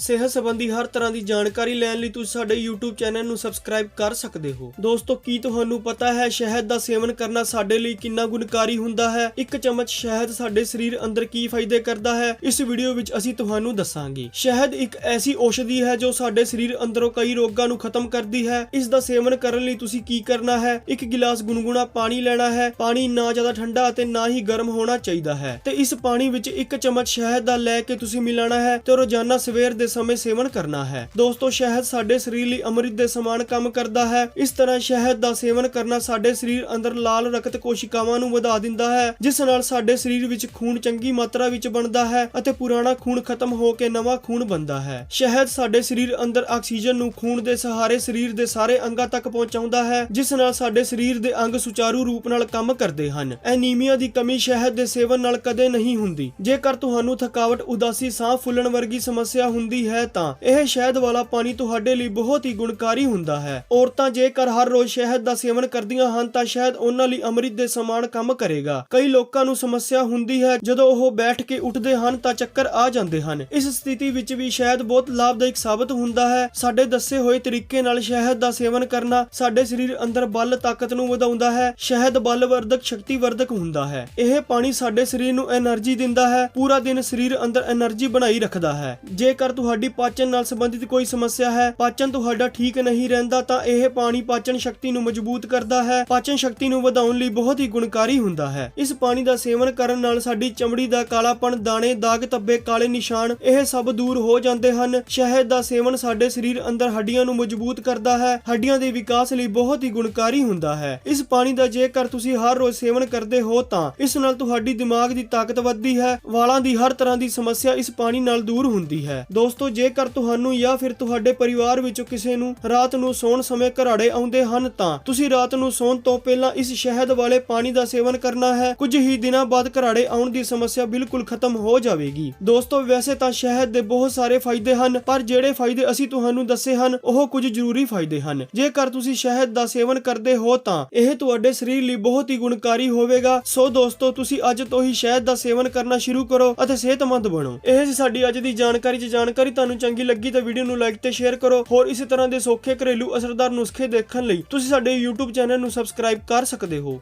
ਸਿਹਤ ਸੰਬੰਧੀ ਹਰ ਤਰ੍ਹਾਂ ਦੀ ਜਾਣਕਾਰੀ ਲੈਣ ਲਈ ਤੁਸੀਂ ਸਾਡੇ YouTube ਚੈਨਲ ਨੂੰ ਸਬਸਕ੍ਰਾਈਬ ਕਰ ਸਕਦੇ ਹੋ। ਦੋਸਤੋ, ਕੀ ਤੁਹਾਨੂੰ ਪਤਾ ਹੈ ਸ਼ਹਿਦ ਦਾ ਸੇਵਨ ਕਰਨਾ ਸਾਡੇ ਲਈ ਕਿੰਨਾ ਗੁਣਕਾਰੀ ਹੁੰਦਾ ਹੈ? ਇੱਕ ਚਮਚ ਸ਼ਹਿਦ ਸਾਡੇ ਸਰੀਰ ਅੰਦਰ ਕੀ ਫਾਇਦੇ ਕਰਦਾ ਹੈ? ਇਸ ਵੀਡੀਓ ਵਿੱਚ ਅਸੀਂ ਤੁਹਾਨੂੰ ਦੱਸਾਂਗੇ। ਸ਼ਹਿਦ ਇੱਕ ਐਸੀ ਔਸ਼ਧੀ ਹੈ ਜੋ ਸਾਡੇ ਸਰੀਰ ਅੰਦਰੋਂ ਕਈ ਰੋਗਾਂ ਨੂੰ ਖਤਮ ਕਰਦੀ ਹੈ। ਇਸ ਦਾ ਸੇਵਨ ਕਰਨ ਲਈ ਤੁਸੀਂ ਕੀ ਕਰਨਾ ਹੈ? ਇੱਕ ਗਿਲਾਸ ਗੁਨਗੁਣਾ ਪਾਣੀ ਲੈਣਾ ਹੈ। ਪਾਣੀ ਨਾ ਜ਼ਿਆਦਾ ਠੰਡਾ ਅਤੇ ਨਾ ਹੀ ਗਰਮ ਹੋਣਾ ਚਾਹੀਦਾ ਹੈ। ਤੇ ਇਸ ਪਾਣੀ ਵਿੱਚ ਇੱਕ ਚਮਚ ਸ਼ਹਿਦ ਦਾ ਲੈ ਕੇ ਤੁਸੀਂ ਮਿਲਾਣਾ ਹੈ ਤੇ ਰੋਜ਼ਾਨਾ ਸਵੇਰ ਦੇ ਸਮੇਂ ਸੇਵਨ ਕਰਨਾ ਹੈ। ਦੋਸਤੋ, ਸ਼ਹਿਦ ਸਾਡੇ ਸਰੀਰ ਲਈ ਅੰਮ੍ਰਿਤ ਦੇ ਸਮਾਨ ਕੰਮ ਕਰਦਾ ਹੈ। ਇਸ ਤਰ੍ਹਾਂ ਸ਼ਹਿਦ ਦਾ ਸੇਵਨ ਕਰਨਾ ਸਾਡੇ ਸਰੀਰ ਅੰਦਰ ਲਾਲ ਰਕਤ ਕੋਸ਼ਿਕਾਵਾਂ ਨੂੰ ਵਧਾ ਦਿੰਦਾ ਹੈ, ਜਿਸ ਨਾਲ ਸਾਡੇ ਸਰੀਰ ਵਿੱਚ ਖੂਨ ਚੰਗੀ ਮਾਤਰਾ ਵਿੱਚ ਬਣਦਾ ਹੈ ਅਤੇ ਪੁਰਾਣਾ ਖੂਨ ਖਤਮ ਹੋ ਕੇ ਨਵਾਂ ਖੂਨ ਬਣਦਾ ਹੈ। ਸ਼ਹਿਦ ਸਾਡੇ ਸਰੀਰ ਅੰਦਰ ਆਕਸੀਜਨ ਨੂੰ ਖੂਨ ਦੇ ਸਹਾਰੇ ਸਰੀਰ ਦੇ ਸਾਰੇ ਅੰਗਾਂ ਤੱਕ ਪਹੁੰਚਾਉਂਦਾ ਹੈ, ਜਿਸ ਨਾਲ ਸਾਡੇ ਸਰੀਰ ਦੇ ਅੰਗ ਸੁਚਾਰੂ ਰੂਪ ਨਾਲ ਕੰਮ ਕਰਦੇ ਹਨ। ਐਨੀਮੀਆ ਦੀ ਕਮੀ ਸ਼ਹਿਦ ਦੇ ਸੇਵਨ ਨਾਲ ਕਦੇ ਨਹੀਂ ਹੁੰਦੀ। ਜੇਕਰ ਤੁਹਾਨੂੰ ਥਕਾਵਟ, ਉਦਾਸੀ, ਸਾਹ ਫੁੱਲਣ ਵਰਗੀ ਸਮੱਸਿਆ ਹੁੰਦੀ ਹੁੰਦੀ ਹੈ ਤਾਂ ਇਹ ਸ਼ਹਿਦ ਵਾਲਾ ਪਾਣੀ ਤੁਹਾਡੇ ਲਈ ਬਹੁਤ ਹੀ ਗੁਣਕਾਰੀ ਹੁੰਦਾ ਹੈ। ਔਰਤਾਂ ਜੇਕਰ ਹਰ ਰੋਜ਼ ਸ਼ਹਿਦ ਦਾ ਸੇਵਨ ਕਰਦੀਆਂ ਹਨ ਤਾਂ ਸ਼ਹਿਦ ਉਹਨਾਂ ਲਈ ਅੰਮ੍ਰਿਤ ਦੇ ਸਮਾਨ ਕੰਮ ਕਰੇਗਾ। ਕਈ ਲੋਕਾਂ ਨੂੰ ਸਮੱਸਿਆ ਹੁੰਦੀ ਹੈ, ਜਦੋਂ ਉਹ ਬੈਠ ਕੇ ਉੱਠਦੇ ਹਨ ਤਾਂ ਚੱਕਰ ਆ ਜਾਂਦੇ ਹਨ। ਇਸ ਸਥਿਤੀ ਵਿੱਚ ਵੀ ਸ਼ਹਿਦ ਬਹੁਤ ਲਾਭਦਾਇਕ ਸਾਬਤ ਹੁੰਦਾ ਹੈ। ਸਾਡੇ ਦੱਸੇ ਹੋਏ ਤਰੀਕੇ ਨਾਲ ਸ਼ਹਿਦ ਦਾ ਸੇਵਨ ਕਰਨਾ ਸਾਡੇ ਸਰੀਰ ਅੰਦਰ ਬਲ, ਤਾਕਤ ਨੂੰ ਵਧਾਉਂਦਾ ਹੈ। ਸ਼ਹਿਦ ਬਲਵਰਧਕ, ਸ਼ਕਤੀਵਰਧਕ ਹੁੰਦਾ ਹੈ। ਇਹ ਪਾਣੀ ਸਾਡੇ ਸਰੀਰ ਨੂੰ એનર્ਜੀ ਦਿੰਦਾ ਹੈ। ਪੂਰਾ ਦਿਨ ਸਰੀਰ ਅੰਦਰ એનર્ਜੀ ਬਣਾਈ ਰੱਖਦਾ ਹੈ। ਜੇਕਰ ਤੁਹਾਡੀ ਪਾਚਨ ਨਾਲ ਸੰਬੰਧਿਤ ਕੋਈ ਸਮੱਸਿਆ ਹੈ, ਪਾਚਨ ਤੁਹਾਡਾ ਠੀਕ ਨਹੀਂ ਰਹਿੰਦਾ ਤਾਂ ਇਹ ਪਾਣੀ ਪਾਚਨ ਸ਼ਕਤੀ ਨੂੰ ਮਜ਼ਬੂਤ ਕਰਦਾ ਹੈ। ਪਾਚਨ ਸ਼ਕਤੀ ਨੂੰ ਵਧਾਉਣ ਲਈ ਬਹੁਤ ਹੀ ਗੁਣਕਾਰੀ ਹੁੰਦਾ ਹੈ। ਇਸ ਪਾਣੀ ਦਾ ਸੇਵਨ ਕਰਨ ਨਾਲ ਸਾਡੀ ਚਮੜੀ ਦਾ ਕਾਲਾਪਣ, ਦਾਣੇ, ਦਾਗ, ਧੱਬੇ, ਕਾਲੇ ਨਿਸ਼ਾਨ, ਇਹ ਸਭ ਦੂਰ ਹੋ ਜਾਂਦੇ ਹਨ। ਸ਼ਹਿਦ ਦਾ ਸੇਵਨ ਸਾਡੇ ਸਰੀਰ ਅੰਦਰ ਹੱਡੀਆਂ ਨੂੰ ਮਜ਼ਬੂਤ ਕਰਦਾ ਹੈ। ਹੱਡੀਆਂ ਦੇ ਵਿਕਾਸ ਲਈ ਬਹੁਤ ਹੀ ਗੁਣਕਾਰੀ ਹੁੰਦਾ ਹੈ। ਇਸ ਪਾਣੀ ਦਾ ਜੇਕਰ ਤੁਸੀਂ ਹਰ ਰੋਜ਼ ਸੇਵਨ ਕਰਦੇ ਹੋ ਤਾਂ ਇਸ ਨਾਲ ਤੁਹਾਡੀ ਦਿਮਾਗ ਦੀ ਤਾਕਤ ਵੱਧਦੀ ਹੈ। ਵਾਲਾਂ ਦੀ ਹਰ ਤਰ੍ਹਾਂ ਦੀ ਸਮੱਸਿਆ ਇਸ ਪਾਣੀ ਨਾਲ ਦੂਰ ਹੁੰਦੀ ਹੈ। ਦੋਸਤੋ ਦੋਸਤੋ, ਜੇਕਰ ਤੁਹਾਨੂੰ ਜਾਂ ਫਿਰ ਤੁਹਾਡੇ ਪਰਿਵਾਰ ਵਿੱਚੋਂ ਕਿਸੇ ਨੂੰ ਰਾਤ ਨੂੰ ਸੌਣ ਸਮੇਂ ਘਰਾੜੇ ਆਉਂਦੇ ਹਨ, ਤਾਂ ਤੁਸੀਂ ਰਾਤ ਨੂੰ ਸੌਣ ਤੋਂ ਪਹਿਲਾਂ ਇਸ ਸ਼ਹਿਦ ਵਾਲੇ ਪਾਣੀ ਦਾ ਸੇਵਨ ਕਰਨਾ ਹੈ। ਕੁਝ ਹੀ ਦਿਨਾਂ ਬਾਅਦ ਘਰਾੜੇ ਆਉਣ ਦੀ ਸਮੱਸਿਆ ਬਿਲਕੁਲ ਖਤਮ ਹੋ ਜਾਵੇਗੀ। ਦੋਸਤੋ, ਵੈਸੇ ਤਾਂ ਸ਼ਹਿਦ ਦੇ ਬਹੁਤ ਸਾਰੇ ਫਾਇਦੇ ਹਨ, ਪਰ ਜਿਹੜੇ ਫਾਇਦੇ ਅਸੀਂ ਤੁਹਾਨੂੰ ਦੱਸੇ ਹਨ, ਉਹ ਕੁਝ ਜ਼ਰੂਰੀ ਫਾਇਦੇ ਹਨ। ਜੇਕਰ ਤੁਸੀਂ ਸ਼ਹਿਦ ਦਾ ਸੇਵਨ ਕਰਦੇ ਹੋ, ਤਾਂ ਇਹ ਤੁਹਾਡੇ ਸਰੀਰ ਲਈ ਬਹੁਤ ਹੀ ਗੁਣਕਾਰੀ ਹੋਵੇਗਾ। ਸੋ ਦੋਸਤੋ, ਤੁਸੀਂ ਅੱਜ ਤੋਂ ਹੀ ਸ਼ਹਿਦ ਦਾ ਸੇਵਨ ਕਰਨਾ ਸ਼ੁਰੂ ਕਰੋ ਅਤੇ ਸਿਹਤਮੰਦ ਬਣੋ। ਇਹ ਸੀ ਸਾਡੀ ਅੱਜ ਦੀ ਜਾਣਕਾਰੀ। ਜਾਣਕਾਰੀ ਜਾਣਕਾਰੀ ਤੁਹਾਨੂੰ ਚੰਗੀ ਲੱਗੀ ਤਾਂ ਵੀਡੀਓ ਨੂੰ ਲਾਈਕ ਤੇ ਸ਼ੇਅਰ ਕਰੋ। ਹੋਰ ਇਸੇ ਤਰ੍ਹਾਂ ਦੇ ਸੌਖੇ ਘਰੇਲੂ ਅਸਰਦਾਰ ਨੁਸਖੇ ਦੇਖਣ ਲਈ ਤੁਸੀਂ ਸਾਡੇ YouTube ਚੈਨਲ ਨੂੰ ਸਬਸਕ੍ਰਾਈਬ ਕਰ ਸਕਦੇ ਹੋ।